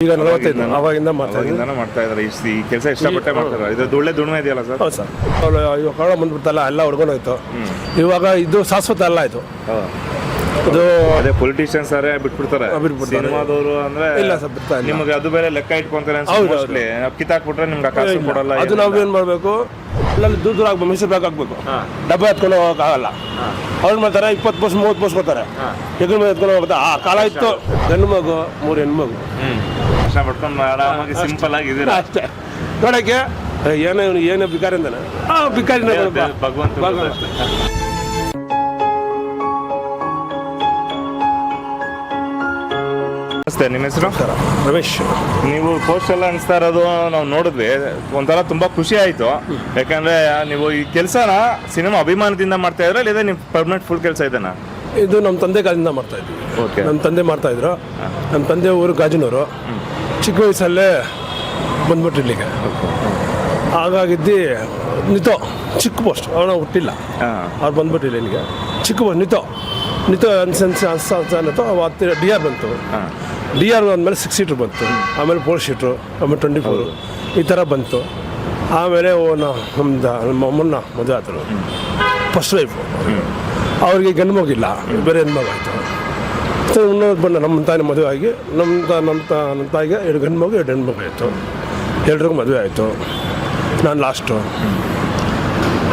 ಈಗ ನಲವತ್ತೈದು ಅವಾಗಿಂದ ಮಾಡ್ತಾ ಇದ್ದಾರೆ ಅವಾಗಿಂದಾನು ಮಾಡ್ತಾ ಇಷ್ಟು ಈ ಕೆಲಸ ಇಷ್ಟಪಟ್ಟೆ ಮಾಡ್ತಾರೆ ಇದು ಒಳ್ಳೆ ದುಡಿಮೆ ಇದೆಯಲ್ಲ ಸರ್? ಹೌದು ಸರ್. ಅವ್ಳು ಇವಾಗ ಕೊರೋನಾ ಬಂದ್ಬಿಡ್ತಲ್ಲ ಎಲ್ಲ ಹೊಡ್ಕೊಂಡೋಯ್ತು. ಇವಾಗ ಇದು ಶಾಶ್ವತ ಅಲ್ಲ ಆಯ್ತು ಇದು ಅದೇ ಪೊಲಿಟಿಷಿಯನ್ಸ್ ಅರೆ ಬಿಟ್ಬಿಡ್ತಾರೆ. ಹಾ, ಸಿನಿಮಾದವರು ಅಂದ್ರೆ ಇಲ್ಲ ಸರ್ ಬಿಡ್ತಾ ಇಲ್ಲ. ನಿಮಗೆ ಅದು ಬೇರೆ ಲೆಕ್ಕ ಇಟ್ಕೊಂತಾರೆ ಹೌದು, ಮೋಸ್ಟ್ಲಿ ಕಿತ್ತಾಕ್ಬಿಟ್ರೆ ನಿಮ್ಗೆ ಕಾಸು ಕೊಡಲ್ಲ ಅದು ನಾವು ಏನು ಮಾಡಬೇಕು? ಇಲ್ಲ ದೂರ ದೂರ ಆಗ್ಬೇಕು ಮೈಸೂರು ಬ್ಯಾಗ್ ಹಾಕ್ಬೇಕು ಹಾ. ಡಬ್ಬ ಎತ್ಕೊಂಡು ಹೋಗೋಕ್ಕಾಗಲ್ಲ ಅವ್ರು ಮಾಡ್ತಾರೆ ಇಪ್ಪತ್ತು ಪೋಸ್ಟ್ ಮೂವತ್ತು ಪೋಸ್ಟ್ ಕೊಡ್ತಾರೆ. ಹೆಗ್ಲ ಮೇಲೆ ಎತ್ಕೊಂಡು ಹೋಗುತ್ತೆ ಆ ಕಾಲ ಇತ್ತು. ಗಂಡು ಮಗು ಮೂರು ಹೆಣ್ಣು ಮಗು. ಕಷ್ಟ ಪಡ್ಕೊಂಡು ಆರಾಮಾಗಿ ಸಿಂಪಲ್ ಆಗಿ ಇದೀರ ಅಷ್ಟೇ. ನೋಡಕ್ಕೆ ಏನೇ ಇವ್ನು ಏನೇ ಬಿಕಾರಿ ಅಂತಾನೆ. ಆ ಬಿಕಾರಿನ ಭಗವಂತ. ನಮಸ್ತೆ ನಿಮ್ಮ ಹೆಸರು? ರಮೇಶ್. ನೀವು ಪೋಸ್ಟ್ ಎಲ್ಲ ಅನಿಸ್ತಾ ಇರೋದು ನಾವು ನೋಡಿದ್ವಿ. ಒಂಥರ ತುಂಬಾ ಖುಷಿ ಆಯ್ತು. ಯಾಕಂದ್ರೆ ನೀವು ಈ ಕೆಲಸನ ಸಿನಿಮಾ ಅಭಿಮಾನದಿಂದ ಮಾಡ್ತಾ ಇದ್ರೆ ಇಲ್ಲದೆ ನಿಮ್ಮ ಪರ್ಮನೆಂಟ್ ಫುಲ್ ಕೆಲಸ ಇದೆನಾ? ಇದು ನಮ್ಮ ತಂದೆ ಕಾಲದಿಂದ ಮಾಡ್ತಾ ಇದ್ವಿ. ಓಕೆ ನಮ್ಮ ತಂದೆ ಮಾಡ್ತಾ ಇದ್ರು. ನಮ್ಮ ತಂದೆ ಊರು ಗಾಜಿನವರು ಚಿಕ್ಕ ವಯಸ್ಸಲ್ಲೇ ಬಂದ್ಬಿಟ್ರಿ ಇಲ್ಲಿಗೆ. ಹಾಗಾಗಿದ್ದು ನಿತೋ ಚಿಕ್ಕ ಪೋಸ್ಟ್ ಅವನ ಹುಟ್ಟಿಲ್ಲ. ಅವ್ರು ಬಂದ್ಬಿಟ್ಟಿಲ್ಲ ಇಲ್ಲಿಗೆ. ಚಿಕ್ಕ ಪೋಸ್ಟ್ ನಿತೋ. ನಿತೋ ಅನ್ಸನ್ಸ್ ಅನ್ನಿತು ಅವತ್ತು ಡಿ ಆರ್ ಬಂತು. ಡಿ ಆರ್ ಅಂದಮೇಲೆ ಸಿಕ್ಸ್ ಸೀಟ್ರ್ ಬಂತು. ಆಮೇಲೆ ಫೋರ್ ಸೀಟ್ರು ಆಮೇಲೆ ಟ್ವೆಂಟಿ ಫೋರು ಈ ಥರ ಬಂತು. ಆಮೇಲೆ ಓನ ನಮ್ಮದು ನಮ್ಮ ಅಮ್ಮನ್ನ ಮದುವೆ ಆದರು. ಫಸ್ಟ್ ವೈಫು ಅವ್ರಿಗೆ ಗಂಡು ಮಗಿಲ್ಲ ಬೇರೆ ಹೆಣ್ಮಗು ಆಯಿತು. ಸೊ ಇನ್ನೊಂದು ಬಂದ ನಮ್ಮ ತಾಯಿ ಮದುವೆ ಆಗಿ, ನಮ್ಮ ತ ನಮ್ಮ ತ, ನಮ್ಮ ತಾಯಿಗೆ ಎರಡು ಗಂಡು ಮಗು, ಎರಡು ಹೆಣ್ಮಗು ಆಯಿತು. ಎರಡರಿಗೂ ಮದುವೆ ಆಯಿತು. ನಾನು ಲಾಸ್ಟು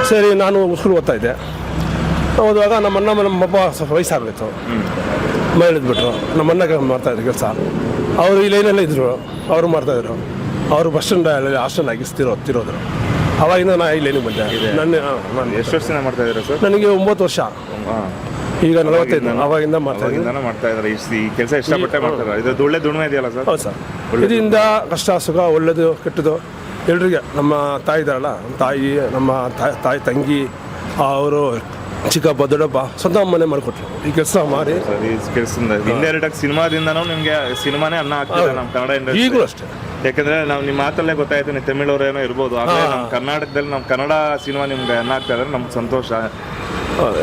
ಸರಿ, ನಾನು ಸ್ಕೂಲ್ ಓದ್ತಾ ಇದ್ದೆ. ಓದುವಾಗ ನಮ್ಮ ಅಣ್ಣ ನಮ್ಮಪ್ಪ ಸ್ವಲ್ಪ ವಯಸ್ಸಾಗೋಯ್ತು ಮಾಡಿದ್ಬಿಟ್ರು ನಮ್ಮ ಅಣ್ಣ ಮಾಡ್ತಾಯಿದ್ರು ಕೆಲಸ. ಅವರು ಈ ಲೈನಲ್ಲೇ ಇದ್ದರು ಅವರು ಮಾಡ್ತಾಯಿದ್ರು ಅವರು ಬಸ್ ಸ್ಟ್ಯಾಂಡ್ ಹಾಸ್ಟೆಲ್ ಆಗಿಸ್ತಿರೋ ತಿರೋದ್ರು ಅವಾಗಿಂದ ನಾನು ಈ ಲೈನಿಗೆ ಬಂದೆ. ನನ್ನ ನಾನು ಎಷ್ಟು ವರ್ಷ ಮಾಡ್ತಾ ಇದ್ದೀರಾ ಸರ್? ನನಗೆ ಒಂಬತ್ತು ವರ್ಷ. ಈಗ ನಲವತ್ತೈದು. ಅವಾಗಿಂದ ಮಾಡ್ತಾ ಇದ್ದೀನಿ. ಮಾಡ್ತಾ ಇದ್ದಾರೆ. ಈ ಕೆಲಸ ಇಷ್ಟಪಟ್ಟೆ ಮಾಡ್ತಾರೆ ಇದು ಒಳ್ಳೆ ದುಡಿಮೆ ಇದೆಯಲ್ಲ ಸರ್? ಹೌದು ಸರ್. ಇದರಿಂದ ಕಷ್ಟ ಸುಖ ಒಳ್ಳೇದು ಕೆಟ್ಟದು ಎಲ್ರಿಗೆ ನಮ್ಮ ತಾಯಿ ಇದ್ದಾರಲ್ಲ ತಾಯಿ ನಮ್ಮ ತಾಯಿ ತಂಗಿ ಅವರು ಚಿಕ್ಕಪ್ಪ ದೊಡ್ಡಪ್ಪ ಸ್ವಂತ ಮನೆ ಮಾಡಿಕೊಟ್ರು. ಈ ಕೆಲಸ ಮಾಡಿ. ಕೆಲಸದಿಂದ ಇಂಡೈರೆಕ್ಟ್ ಆಗಿ ಸಿನಿಮಾದಿಂದನೂ ನಿಮ್ಗೆ ಸಿನಿಮಾನೇ ಅನ್ನ ಆಗ್ತಿದೆ ನಮ್ಮ ಕನ್ನಡ ಇಂಡಸ್ಟ್ರಿ. ಈಗಲೂ ಅಷ್ಟೇ. ಯಾಕಂದ್ರೆ ನಾವು ನಿಮ್ಮ ಮಾತಲ್ಲೇ ಗೊತ್ತಾಯ್ತು ನೀವು ತಮಿಳವ್ರು ಏನೋ ಇರ್ಬೋದು. ಆದ್ರೆ ನಮ್ಮ ಕರ್ನಾಟಕದಲ್ಲಿ ನಮ್ಮ ಕನ್ನಡ ಸಿನಿಮಾ ನಿಮ್ಗೆ ಅನ್ನ ಆಗ್ತಾ ಇದ್ರೆ ನಮ್ಗೆ ಸಂತೋಷ.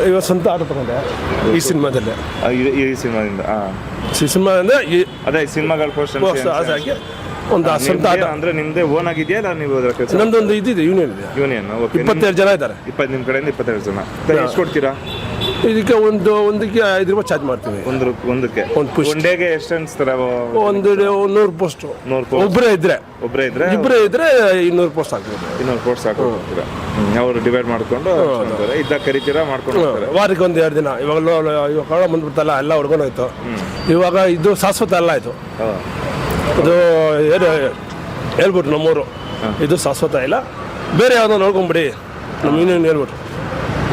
ಇವತ್ತು ಸ್ವಂತ ಆಟ ತಗೊಂಡೆ ಈ ಸಿನಿಮಾದಲ್ಲಿ. ಈ- ಈ ಸಿನಿಮಾದಿಂದ ಹಾ. ಈ ಸಿನಿಮಾ ಅಂದರೆ ಈ ಅದೇ ಸಿನಿಮಾಗಳ ಪೋಸ್ಟ್ ಹಾಗೆ. ಒಂದು ಸ್ವಂತ ಆಟ ಅಂದ್ರೆ ನಿಮ್ದೇ ಓನ್ ಆಗಿದೆಯಾ ಇಲ್ಲ ನೀವು ಅದರ ಕೆಲಸ? ಒಂದು ಇದಿದೆ ಯೂನಿಯನ್ ಇದೆ. ಯೂನಿಯನ್ ಓಕೆ ಇಪ್ಪತ್ತೆರಡು ಜನ ಇದ್ದಾರೆ. ಇಪ್ಪತ್ತು ನಿಮ್ಮ ಕಡೆಯಿಂದ ಇಪ್ಪತ್ತೆರಡು ಜನ. ಎಷ್ಟು ಕೊಡ್ತೀರಾ? ಇದಕ್ಕೆ ಒಂದು ಒಂದಕ್ಕೆ ಐದು ರೂಪಾಯಿ ಚಾರ್ಜ್ ಮಾಡ್ತೀವಿ. ಒಂದು ರೂ- ಒಂದಕ್ಕೆ? ಒಂದು ಪುಷ್ ಒನ್ ಡೇಗೆ ಎಷ್ಟು ಅನ್ಸ್ತಾರೆ ಒಂದು ನೂರು ಪೋಸ್ಟ್ ನೂರು ಪೋಸ್ಟ್ ಒಬ್ಬರೇ ಇದ್ರೆ. ಒಬ್ಬರೇ ಇದ್ರೆ ಇಬ್ಬರೇ ಇದ್ರೆ ಇನ್ನೂರು ಪೋಸ್ಟ್ ಆಗ್ಬೋದು ಇನ್ನೊಂದು ಪೋಸ್ಟ್ ಹಾಕಿ ಅವರು ಡಿವೈಡ್ ಮಾಡ್ಕೊಂಡು ಮಾಡ್ತಾರೆ. ಇದ್ದಾಗ ಕರಿತೀರಾ ಮಾಡ್ಕೊಂಡು ಹೋಗ್ತಾರೆ? ವಾರಕ್ಕೆ ಒಂದು ಎರಡು ದಿನ. ಇವಾಗ ಲೋ- ಲೋ- ಇವಾಗ ಕೊರೋನಾ ಬಂದ್ಬಿಡ್ತಲ್ಲ ಎಲ್ಲ ಹೊಡ್ಕೊಂಡೋಯ್ತು ಇವಾಗ ಇದು ಶಾಶ್ವತ ಎಲ್ಲ ಆಯಿತು ಹಾ. ಇದು ಏನು ಹೇಳ್ಬಿಟ್ರು ನಮ್ಮೂರು. ಇದು ಶಾಶ್ವತ ಇಲ್ಲ. ಬೇರೆ ಯಾವುದೋ ನೋಡ್ಕೊಂಬಿಡಿ. ನಮ್ಮ ಇನ್ನೇನು ಹೇಳ್ಬಿಟ್ರು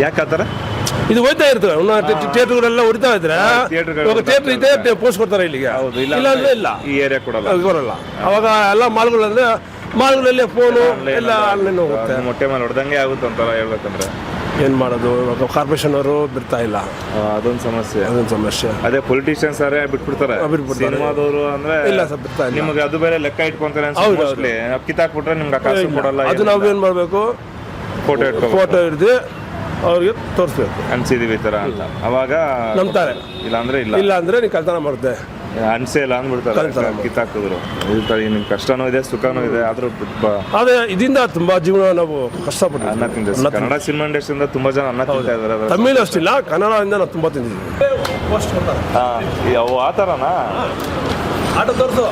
ಯಾಕೆ ಆ ಥರ? ಇದು ಹೋಯ್ತಾ ಇರ್ತವೆ. ಥಿಯೇಟರ್ಗಳೆಲ್ಲ ಹೊಡಿತಾ ಇದ್ರೆ ಇವಾಗ ಥಿಯೇಟರ್ ಇದೆ ಪೋಸ್ಟ್ ಕೊಡ್ತಾರೆ ಇಲ್ಲಿಗೆ. ಇಲ್ಲ ಇಲ್ಲ ಅಂದ್ರೆ ಇಲ್ಲ. ಈ ಏರಿಯಾ ಕೊಡಲ್ಲ. ಅದು ಬರಲ್ಲ ಅವಾಗ ಎಲ್ಲ ಮಾಲ್ಗಳಂದ್ರೆ ಮಾಲ್ಗಳಲ್ಲಿ ಫೋನು ಎಲ್ಲ ಆನ್ಲೈನ್ ಹೋಗುತ್ತೆ. ಮೊಟ್ಟೆ ಮೇಲೆ ಹೊಡೆದಂಗೆ ಆಗುತ್ತೆ ಅಂತಾರ ಹೇಳ್ಬೇಕಂದ್ರೆ? ಏನು ಮಾಡೋದು? ಇವಾಗ ಕಾರ್ಪೊರೇಷನ್ ಅವರು ಬಿಡ್ತಾ ಇಲ್ಲ. ಅದೊಂದು ಸಮಸ್ಯೆ. ಅದೊಂದು ಸಮಸ್ಯೆ. ಅದೇ ಪೊಲಿಟಿಷಿಯನ್ಸ್ ಅವರೇ ಬಿಟ್ಬಿಡ್ತಾರೆ. ಬಿಟ್ಬಿಡ್ತಾರೆ. ಸಿನಿಮಾದವರು ಅಂದ್ರೆ ಇಲ್ಲ ಸರ್ ಬಿಡ್ತಾ ಇಲ್ಲ. ನಿಮಗೆ ಅದು ಬೇರೆ ಲೆಕ್ಕ ಇಟ್ಕೊಂತಾರೆ ಹೌದು, ಮೋಸ್ಟ್ಲಿ ಕಿತ್ತಾಕ್ಬಿಟ್ರೆ ನಿಮ್ಗೆ ಕಾಸು ಕೊಡಲ್ಲ ಅದು ನಾವೇನು ಮಾಡಬೇಕು? ಫೋಟೋ ಇಟ್ಕೊ ಫೋಟೋ ಹಿಡಿದು ಅವ್ರಿಗೆ ತೋರಿಸ್ಬೇಕು. ಅನ್ಸಿದೀವಿ ಈ ತರ ಅಂತ. ಅವಾಗ ನಂಬ್ತಾರೆ. ಇಲ್ಲ ಅಂದ್ರೆ ಇಲ್ಲ. ಇಲ್ಲ ಅಂದ್ರೆ ನೀವು ಕಲ್ತನ ಮಾಡುತ್ತೆ. ಅನ್ಸೇ ಇಲ್ಲ ಅಂದ್ಬಿಡ್ತಾರೆ. ಕಿತ್ತಾಕಿದ್ರು ಈ ತರ ನಿಮ್ ಕಷ್ಟನೂ ಇದೆ ಸುಖನೂ ಇದೆ ಆದ್ರೂ ಆದರೆ ಇದರಿಂದ ತುಂಬಾ ಜೀವನ ನಾವು ಕಷ್ಟಪಟ್ಟು ಅನ್ನ ತಿಂದ. ಕನ್ನಡ ಸಿನಿಮಾ ಇಂಡಸ್ಟ್ರಿಯಿಂದ ತುಂಬಾ ಜನ ಅನ್ನ ತಿಂತಾ ಇದಾರೆ ತಮಿಳು ಅಷ್ಟಿಲ್ಲ ಕನ್ನಡದಿಂದ ನಾವು ತುಂಬಾ ತಿಂದಿದ್ದೀವಿ. ಅವು ಆ ಥರನಾ ಆಟೋ ತೋರಿಸು.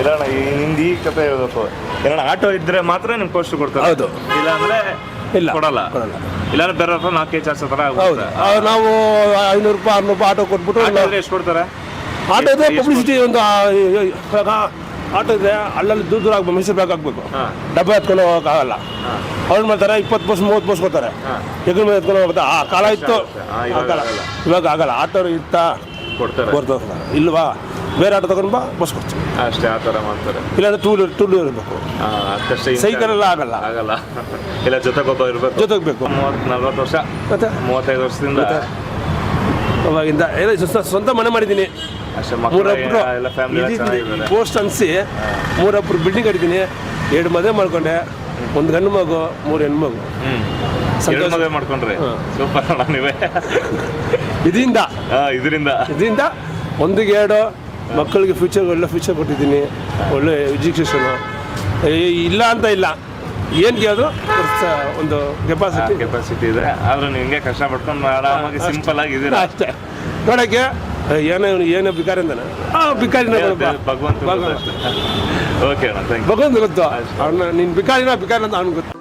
ಇರೋಣ ಈ ನಿಂದು ಈ ಕತೆ ಹೇಳ್ಬೇಕು. ಏನೋ ಆಟೋ ಇದ್ರೆ ಮಾತ್ರ ನಿಮ್ಗೆ ಪೋಸ್ಟ್ ಕೊಡ್ತಾರೆ. ಹೌದು. ಇಲ್ಲ ಅಂದ್ರೆ ಇಲ್ಲ. ಕೊಡಲ್ಲ. ಕೊಡಲ್ಲ. ಇಲ್ಲಾಂದ್ರೆ ಬೇರೆ ಹತ್ರ ನಾಲ್ಕು ಚಾರ್ಜ್ ತರ ಹೌದು ಆಗುತ್ತೆ. ಆ, ನಾವು ಐನೂರು ರೂಪಾಯಿ ಆರ್ನೂರು ರೂಪಾಯಿ ಆಟೋ ಕೊಟ್ಬಿಟ್ಟು ಆಟೋ ಎಷ್ಟು ಕೊಡ್ತಾರೆ? ಆಟೋ ಇದ್ರೆ ಪಬ್ಲಿಸಿಟಿ ಒಂದು ಆ, ಇವಾಗ ಆಟೋ ಇದ್ರೆ ಅಲ್ಲಲ್ಲಿ ದೂರ ದೂರ ಆಗ್ಬೇಕು ಮೈಸೂರು ಬ್ಯಾಗ್ ಹಾಕ್ಬೇಕು ಹಾ. ಡಬ್ಬ ಎತ್ಕೊಂಡು ಹೋಗೋಕ್ಕಾಗಲ್ಲ ಅವ್ರು ಮಾಡ್ತಾರೆ? ಇಪ್ಪತ್ತು ಬಸ್ ಮೂವತ್ತು ಬಸ್ ಕೊಡ್ತಾರೆ ಎಗ್ರ ಮೇಲೆ ಎತ್ಕೊಂಡು ಹೋಗುತ್ತೆ ಆ ಕಾಲ ಇತ್ತು. ಆ, ಇವಾಗ ಆಗಲ್ಲ. ಆಗಲ್ಲ. ಇವಾಗ ಆಗಲ್ಲ. ಆಟೋ ಇತ್ತ ಕೊಡ್ತಾರೆ. ಇಲ್ವಾ? ಬೇರೆ ಆಟೋ ತಗೊಂಡು ಬಾ ಬಸ್ ಕೊಡ್ತೀವಿ ಅಷ್ಟೇ ಆ ಥರ ಮಾಡ್ತಾರೆ. ಇಲ್ಲಾಂದ್ರೆ ಟೂ ವೀಲರ್ ಟೂ ವೀಲರ್ ಇರಬೇಕು ಇಂಥ- ಸೈಕಲ್ ಎಲ್ಲ ಆಗಲ್ಲ. ಆಗಲ್ಲ. ಇಲ್ಲ ಜೊತೆಗೊಬ್ಬ ಇರಬೇಕು. ಜೊತೆಗೆ ಬೇಕು ಮೂವತ್ತು ನಲ್ವತ್ತು ವರ್ಷ. ಮತ್ತೆ? ಮೂವತ್ತೈದು ವರ್ಷದಿಂದ. ಅವಾಗಿಂದ ಏನೋ ಸ್ವಂತ ಸ್ವಂತ ಮನೆ ಮಾಡಿದ್ದೀನಿ. ಅಷ್ಟೇ ಮಕ್ಕಳು ಮೂರೊಬ್ರು ಎಲ್ಲ ಫ್ಯಾಮಿಲಿ ಚೆನ್ನಾಗಿದ್ದಾರೆ. ಪೋಸ್ಟ್ ಅನಿಸಿ ಮೂರೊಬ್ಬರು ಬಿಲ್ಡಿಂಗ್ ಕಟ್ಟಿದ್ದೀನಿ. ಎರಡು ಮದುವೆ ಮಾಡ್ಕೊಂಡೆ. ಒಂದು ಗಂಡು ಮಗು ಮೂರು ಹೆಣ್ಣು ಮಗು. ಎರಡು ಮದುವೆ ಮಾಡ್ಕೊಂಡ್ರೆ. ಸೂಪರ್ ನೀವೇ. ಇದರಿಂದ. ಇದರಿಂದ. ಇದರಿಂದ ಒಂದಿಗೆ ಎರಡು ಮಕ್ಕಳಿಗೆ ಫ್ಯೂಚರ್ ಒಳ್ಳೆ ಫ್ಯೂಚರ್ ಕೊಟ್ಟಿದ್ದೀನಿ. ಒಳ್ಳೆ ಎಜುಕೇಷನು ಇಲ್ಲ ಅಂತ ಇಲ್ಲ. ಏನು ಕೇಳಿದ್ರು ಒಂದು ಕೆಪಾಸಿಟಿ ಕೆಪಾಸಿಟಿ ಇದೆ. ಆದರೆ ನೀವು ಹಿಂಗೆ ಕಷ್ಟ ಪಡ್ಕೊಂಡು ಆರಾಮಾಗಿ ಸಿಂಪಲ್ ಆಗಿದ್ದೀರಾ? ಅಷ್ಟೇ. ನೋಡೋಕ್ಕೆ ಏನೋ ಏನು ಬಿಕಾರಿ ಅಂತಾನೆ. ಆ ಬಿಕಾರಿನ ಭಗವಂತ. ಭಗವಂತ. ಓಕೆ ಭಗವಂತ ಗೊತ್ತು ಅವ್ನ ನೀನು ಬಿಕಾರಿನ ಬಿಕಾರಿ ಅಂತ ಅವ್ನಿಗೆ ಗೊತ್ತು.